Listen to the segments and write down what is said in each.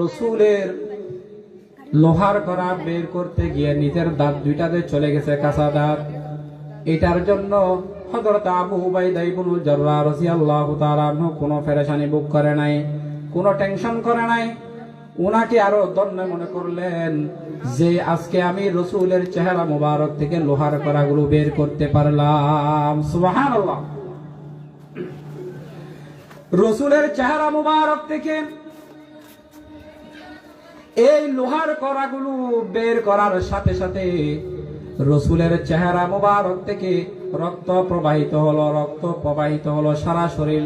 রসুলের লোহার করা বের করতে গিয়ে নিজের দাঁত দুইটাতে চলে গেছে কাঁচা দাঁত। এটার জন্য হযরত আবু উবাইদা ইবনুল জাররাহ রাদিয়াল্লাহু তাআলা কোনো পেরেশানি বুক করে নাই, কোনো টেনশন করে নাই। উনাকে আরও দন্য মনে করলেন যে আজকে আমি রসুলের চেহারা মুবারক থেকে লোহার করাগুলো বের করতে পারলাম। সুবহানাল্লাহ। রসুলের চেহারা মুবারক থেকে এই লোহার করাগুলো বের করার সাথে সাথে রসুলের চেহারা মোবারক থেকে রক্ত প্রবাহিত হলো, রক্ত প্রবাহিত হলো, সারা শরীর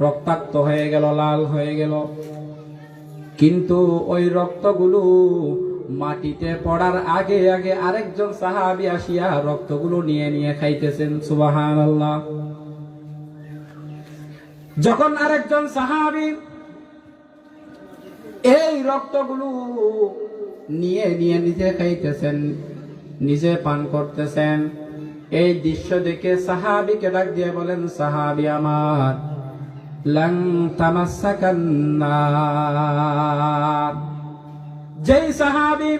রক্তাক্ত হয়ে গেল, লাল হয়ে গেল। কিন্তু ওই রক্তগুলো মাটিতে পড়ার আগে আগে আরেকজন সাহাবি আসিয়া রক্তগুলো নিয়ে নিয়ে খাইতেছেন সুবাহান আল্লাহ যখন আরেকজন সাহাবি রক্তগুলো নিয়ে নিয়ে নিজে খাইতেছেন, নিজে পান করতেছেন। এই দৃশ্য দেখে সাহাবিকে ডাক দিয়ে বলেন, সাহাবি আমার যেই সাহাবি,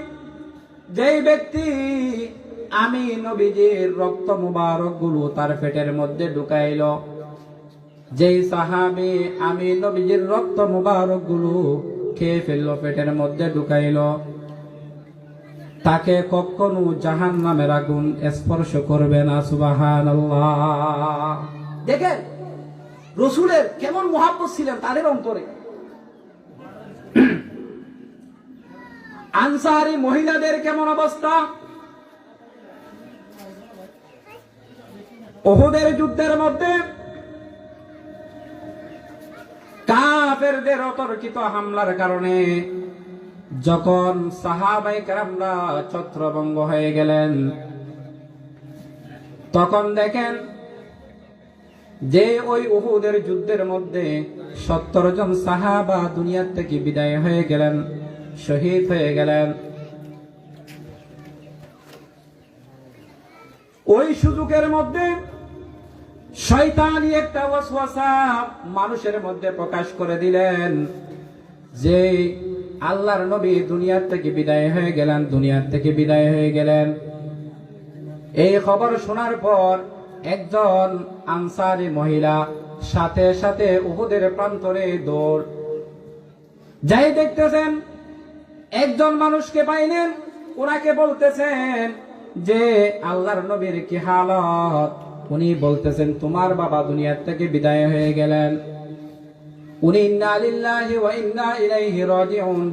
যেই ব্যক্তি, আমি নবীজির রক্ত মুবারকগুলো তার পেটের মধ্যে ঢুকাইল। যেই সাহাবি, আমি নবীজির রক্ত মুবারকগুলো খেয়ে ফেলল, পেটের মধ্যে ঢুকাইল। তাকে কখনো জাহান নামের আগুন স্পর্শ করবে না সুবাহান দেখেন, রসুলের কেমন মহাব্বত ছিলেন তাদের অন্তরে। আনসারি মহিলাদের কেমন অবস্থা? ওহুদের যুদ্ধের মধ্যে কাফেরদের অতর্কিত হামলার কারণে যখন সাহাবাই কারামরা ছত্রভঙ্গ হয়ে গেলেন, তখন দেখেন যে ওই উহুদের যুদ্ধের মধ্যে সত্তর জন সাহাবা দুনিয়ার থেকে বিদায় হয়ে গেলেন, শহীদ হয়ে গেলেন। ওই সুযোগের মধ্যে শয়তানি একটা ওয়াসওয়াসা মানুষের মধ্যে প্রকাশ করে দিলেন যে আল্লাহর নবী দুনিয়ার থেকে বিদায় হয়ে গেলেন, দুনিয়ার থেকে বিদায় হয়ে গেলেন। এই খবর শোনার পর একজন আনসারি মহিলা সাথে সাথে উহুদের প্রান্তরে দৌড়। যাই দেখতেছেন, একজন মানুষকে পাইলেন, ওনাকে বলতেছেন যে আল্লাহর নবীর কি হালত? উনি বলতেছেন, তোমার বাবা দুনিয়ার থেকে বিদায় হয়ে গেলেন। উনি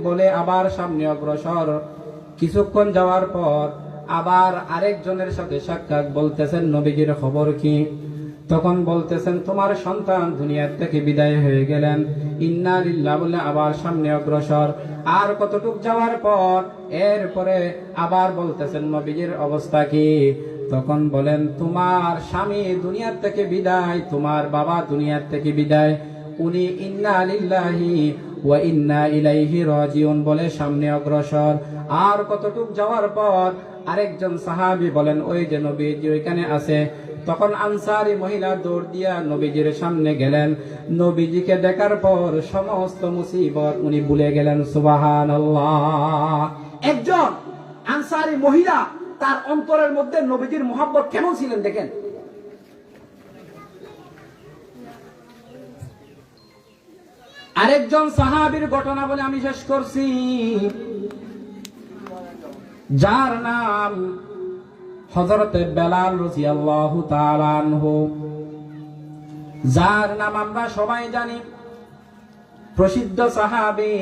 বলে আবার সামনে অগ্রসর। কিছুক্ষণ যাওয়ার পর আবার আরেকজনের সাথে সাক্ষাৎ বলতেছেন, নবীজির খবর কি? তখন বলতেছেন, তোমার সন্তান দুনিয়ার থেকে বিদায় হয়ে গেলেন। ইন্না লিল্লাহ বলে আবার সামনে অগ্রসর। আর কতটুক যাওয়ার পর এরপরে আবার বলতেছেন, নবীজির অবস্থা কি? তখন বলেন, তোমার স্বামী দুনিয়ার থেকে বিদায়, তোমার বাবা দুনিয়ার থেকে বিদায়। উনি ইন্না লিল্লাহি ওয়া ইন্না ইলাইহি রাজিউন বলে সামনে অগ্রসর। আর কতটুক যাওয়ার পর আরেকজন সাহাবী বলেন, ওই যে নবীজি ওইখানে আছে। তখন আনসারি মহিলা দৌড় দিয়া নবীজির সামনে গেলেন। নবীজিকে দেখার পর সমস্ত মুসিবত উনি ভুলে গেলেন, সুবহানাল্লাহ। একজন আনসারি মহিলা তার অন্তরের মধ্যে নবীজির মহাব্বত কেমন ছিলেন দেখেন? আরেকজন সাহাবীর ঘটনা বলে আমি শেষ করছি। যার নাম হজরতে বেলাল তাআলা আনহু। যার নাম আমরা সবাই জানি। প্রসিদ্ধ সাহাবী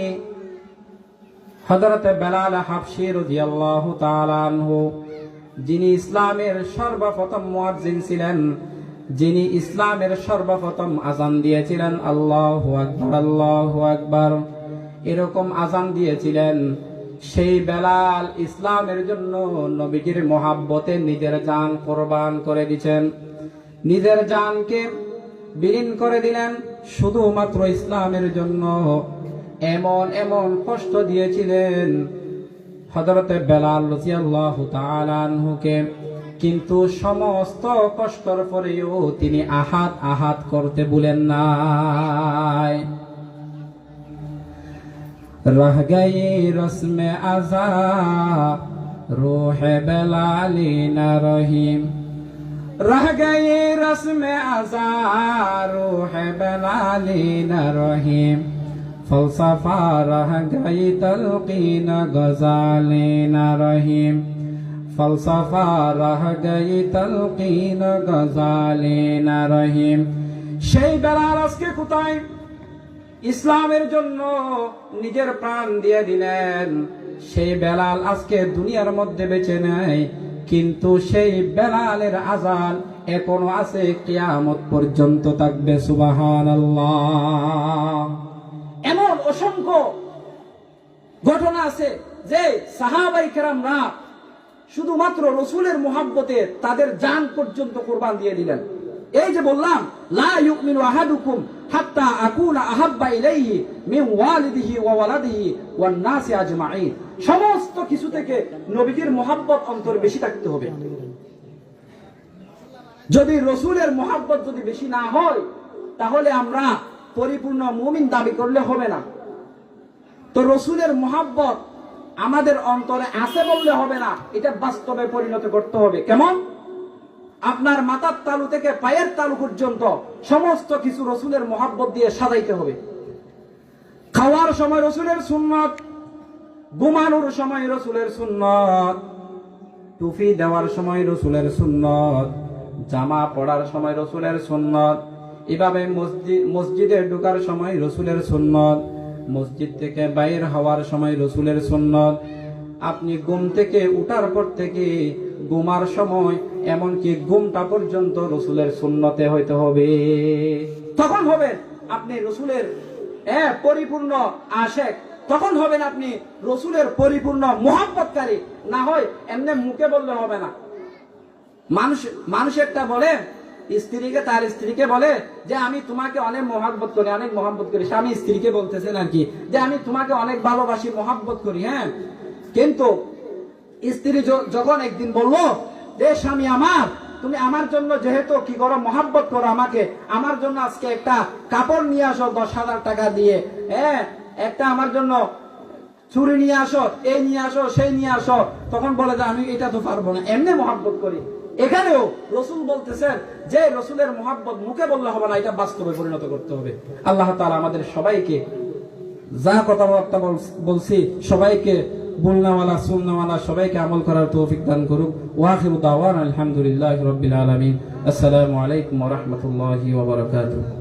হজরতে বেলাল হাফসি রাদিয়াল্লাহু তাআলা আনহু। যিনি ইসলামের সর্বপ্রথম মুয়াজ্জিন ছিলেন, যিনি ইসলামের সর্বপ্রথম আজান দিয়েছিলেন, আল্লাহু আকবার আল্লাহু আকবার। এরকম আজান দিয়েছিলেন, সেই বেলাল ইসলামের জন্য নবীজির মহাব্বতে নিজের জান কোরবান করে দিছেন। নিজের জানকে বিলীন করে দিলেন, শুধুমাত্র ইসলামের জন্য। এমন এমন কষ্ট দিয়েছিলেন হজরতে বেলাল রসিয়াল্লাহু তালানহুকে কিন্তু সমস্ত কষ্টর পরেও তিনি আহাত আহাত করতে বলেন নাই। রহ গই রসমে আজা রোহে বেলালি না রহিম। রহ গই রসমে আজা রোহে বেলালি না রহিম। فلسفہ رہ گئی تلقین غزالین رحیم فلسفہ رہ گئی تلقین সেই বেলার আজকে কোথায়? ইসলামের জন্য নিজের প্রাণ দিয়ে দিলেন। সেই বেলাল আজকে দুনিয়ার মধ্যে বেঁচে নেয় কিন্তু সেই বেলালের আজান এখনও আছে, কিয়ামত পর্যন্ত থাকবে সুবাহ আল্লাহ এমন অসংখ্য ঘটনা আছে যে সাহাবাই কেরামরা শুধুমাত্র রসুলের মোহাব্বতে তাদের জান পর্যন্ত কোরবান দিয়ে দিলেন। এই যে বললাম, লা ইউমিনু আহাদুকুম হাত্তা আকুনা আহাব্বা ইলাইহি মিন ওয়ালিদিহি ওয়া ওয়ালাদিহি ওয়ান নাসি আজমাইন সমস্ত কিছু থেকে নবীজির মোহাব্বত অন্তর বেশি থাকতে হবে। যদি রসুলের মোহাব্বত যদি বেশি না হয়, তাহলে আমরা পরিপূর্ণ মুমিন দাবি করলে হবে না। তো রসুলের মোহাব্বত আমাদের অন্তরে আছে বললে হবে না, এটা বাস্তবে পরিণত করতে হবে। কেমন? আপনার মাথার তালু থেকে পায়ের তালু পর্যন্ত সমস্ত কিছু রসুলের মোহাব্বত দিয়ে সাজাইতে হবে। খাওয়ার সময় রসুলের সুন্নত, ঘুমানোর সময় রসুলের সুন্নত, টুপি দেওয়ার সময় রসুলের সুন্নত, জামা পড়ার সময় রসুলের সুন্নত এভাবে মসজিদ ঢুকার সময় রসুলের সুন্নত মসজিদ থেকে বাইর হওয়ার সময় রসুলের সুন্নত। আপনি ঘুম থেকে উঠার পর থেকে ঘুমার সময় এমনকি ঘুমটা পর্যন্ত রসুলের সুন্নতে হইতে হবে। তখন হবেন আপনি রসুলের হ্যাঁ, পরিপূর্ণ আশেক। তখন হবেন আপনি রসুলের পরিপূর্ণ মোহাম্মতকারী না হয় এমনি মুখে বললে হবে না। মানুষ মানুষ একটা বলে স্ত্রীকে, তার স্ত্রীকে বলে যে, আমি তোমাকে অনেক মহাব্বত করি, অনেক মহাব্বত করি। স্বামী স্ত্রীকে বলতেছেন আর কি, যে, আমি তোমাকে অনেক ভালোবাসি, মহাব্বত করি। হ্যাঁ কিন্তু স্ত্রী যখন একদিন বলল যে স্বামী আমার, তুমি আমার জন্য যেহেতু কি করো, মহাব্বত করো আমাকে, আমার জন্য আজকে একটা কাপড় নিয়ে আসো, দশ হাজার টাকা দিয়ে হ্যাঁ একটা আমার জন্য চুরি নিয়ে আসো, এই নিয়ে আসো, সেই নিয়ে আসো। তখন বলে যে, আমি এটা তো পারব না। এমনি মহাব্বত করি। এখানেও রসুল বলতেছেন যে রসুলের মহাব্বত মুখে বললে হবে না, এটা বাস্তবে পরিণত করতে হবে। আল্লাহ তালা আমাদের সবাইকে যা কথাবার্তা বল- বলছি, সবাইকে বলনাওয়ালা সুন্নাওয়ালা সবাইকে আমল করার তৌফিক দান করুক। ওয়াহিউদ্দাওয়ান দাওয়ান রবিল আলমিন। আসসালামু আলাইকুম রহমতুল্লাহ রাহমাতুল্লাহি ওয়া বারাকাতুহু।